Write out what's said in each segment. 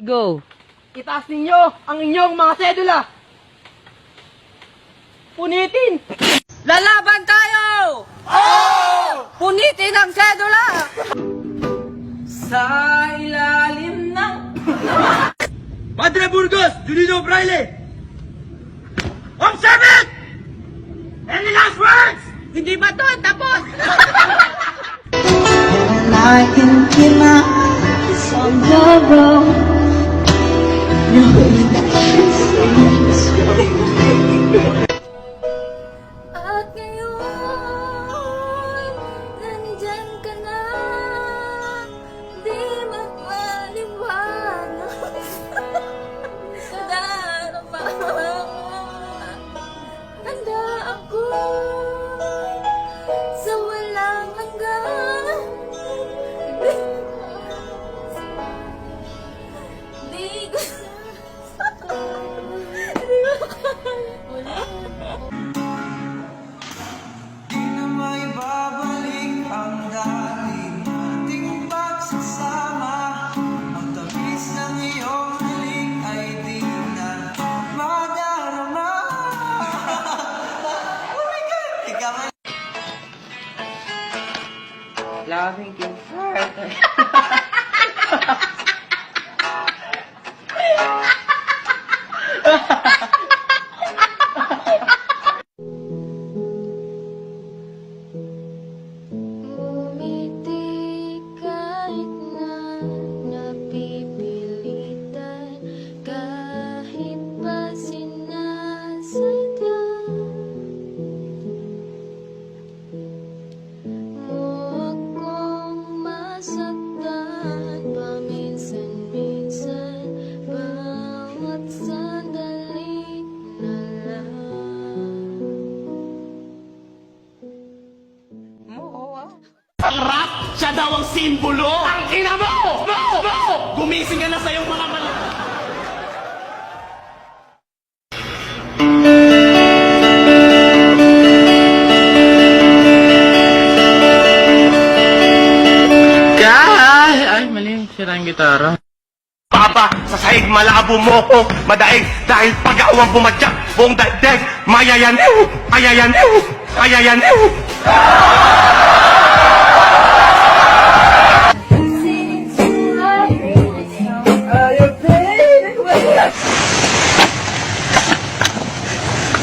Go. Itaas ninyo ang inyong mga sedula. Punitin! Lalaban tayo! Oh! Punitin ang sedula! Sa ilalim ng... Padre Burgos, Junino Fraile! Observe it! Any last words? Hindi ba to? Tapos! And I can keep my eyes on the road. At ngayon loving you Friday. Masaktan Paminsan-minsan Bawat sandali na lang Ang rap, siya daw ang simbolo. Ang ina mo! Mo! Mo! Gumising ka na sa iyong mga Sira ang gitara. Papa, sa sahig malabo mo ko madaig dahil pag-awang bumadyak buong daigdig mayayaniw, ayayaniw, ayayaniw.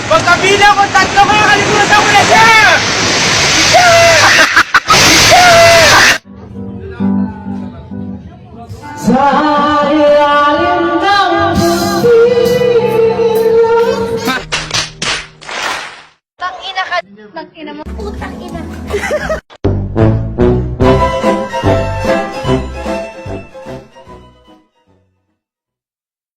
Pagkabilang ko tatlo kayo, kalimutan ko na siya! Sa